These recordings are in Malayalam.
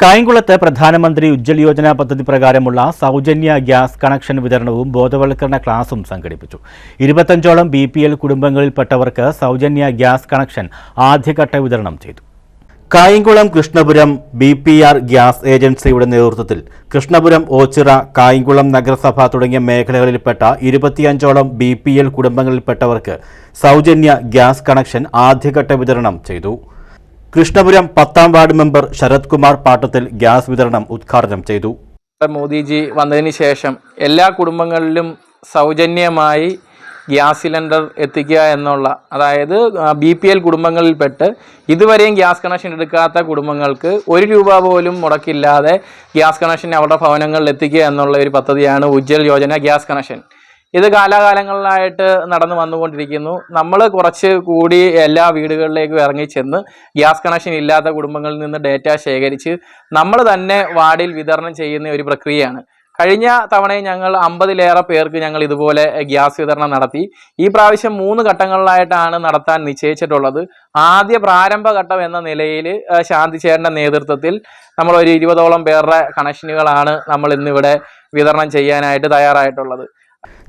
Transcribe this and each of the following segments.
കായംകുളത്ത് പ്രധാനമന്ത്രി ഉജ്ജ്വൽ യോജന പദ്ധതി പ്രകാരമുള്ള സൗജന്യ ഗ്യാസ് കണക്ഷൻ വിതരണവും ബോധവൽക്കരണ ക്ലാസും സംഘടിപ്പിച്ചു. ഇരുപത്തഞ്ചോളം ബി പി എൽ കുടുംബങ്ങളിൽപ്പെട്ടവർക്ക് സൗജന്യ ഗ്യാസ് കണക്ഷൻ ആദ്യഘട്ട വിതരണം ചെയ്തു. Kayamkulam Krishnapuram B P R gas ഏജൻസിയുടെ നേതൃത്വത്തിൽ കൃഷ്ണപുരം ഓച്ചിറ കായംകുളം നഗരസഭ തുടങ്ങിയ മേഖലകളിൽപ്പെട്ട ഇരുപത്തിയഞ്ചോളം ബി പി എൽ കുടുംബങ്ങളിൽപ്പെട്ടവർക്ക് സൗജന്യ ഗ്യാസ് കണക്ഷൻ ആദ്യഘട്ട വിതരണം ചെയ്തു. കൃഷ്ണപുരം പത്താം ward member Sarath Kumar Pattathil gas വിതരണം ഉദ്ഘാടനം ചെയ്തു. മോദിജി. വന്നതിന് ശേഷം എല്ലാ കുടുംബങ്ങളിലും സൗജന്യമായി ഗ്യാസ് സിലിണ്ടർ എത്തിക്കുക എന്നുള്ള അതായത് ബി പി എൽ കുടുംബങ്ങളിൽപ്പെട്ട് ഇതുവരെയും ഗ്യാസ് കണക്ഷൻ എടുക്കാത്ത കുടുംബങ്ങൾക്ക് ഒരു രൂപ പോലും മുടക്കില്ലാതെ ഗ്യാസ് കണക്ഷൻ അവരുടെ ഭവനങ്ങളിൽ എത്തിക്കുക എന്നുള്ള ഒരു പദ്ധതിയാണ് ഉജ്ജ്വൽ യോജന ഗ്യാസ് കണക്ഷൻ. ഇത് കാലാകാലങ്ങളിലായിട്ട് നടന്നു വന്നുകൊണ്ടിരിക്കുന്നു. നമ്മൾ കുറച്ച് കൂടി എല്ലാ വീടുകളിലേക്കും ഇറങ്ങി ചെന്ന് ഗ്യാസ് കണക്ഷൻ ഇല്ലാത്ത കുടുംബങ്ങളിൽ നിന്ന് ഡേറ്റ ശേഖരിച്ച് നമ്മൾ തന്നെ വാർഡിൽ വിതരണം ചെയ്യുന്ന ഒരു പ്രക്രിയയാണ്. കഴിഞ്ഞ തവണയും ഞങ്ങൾ അമ്പതിലേറെ പേർക്ക് ഞങ്ങൾ ഇതുപോലെ ഗ്യാസ് വിതരണം നടത്തി. ഈ പ്രാവശ്യം മൂന്ന് ഘട്ടങ്ങളിലായിട്ടാണ് നടത്താൻ നിശ്ചയിച്ചിട്ടുള്ളത്. ആദ്യ പ്രാരംഭഘട്ടം എന്ന നിലയിൽ ശാന്തി ചേട്ടന്റെ നേതൃത്വത്തിൽ നമ്മൾ ഒരു ഇരുപതോളം പേരുടെ കണക്ഷനുകളാണ് നമ്മൾ ഇന്നിവിടെ വിതരണം ചെയ്യാനായിട്ട് തയ്യാറായിട്ടുള്ളത്.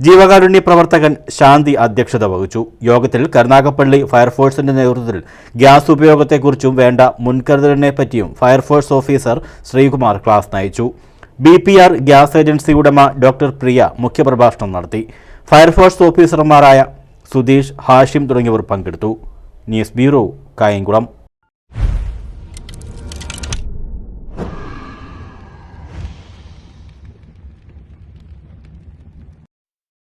ജീവകാരുണ്യ പ്രവർത്തകൻ ശാന്തി അധ്യക്ഷത വഹിച്ചു. യോഗത്തിൽ കരുനാഗപ്പള്ളി ഫയർഫോഴ്സിന്റെ നേതൃത്വത്തിൽ ഗ്യാസ് ഉപയോഗത്തെക്കുറിച്ചും വേണ്ട മുൻകരുതലിനെ പറ്റിയും fire force officer Sreekumar class നയിച്ചു. B P R gas agency ഉടമ ഡോക്ടർ പ്രിയ മുഖ്യപ്രഭാഷണം നടത്തി. ഫയർഫോഴ്സ് ഓഫീസർമാരായ സുധീഷ് ഹാഷിം തുടങ്ങിയവർ പങ്കെടുത്തു. News bureau Kayamkulam.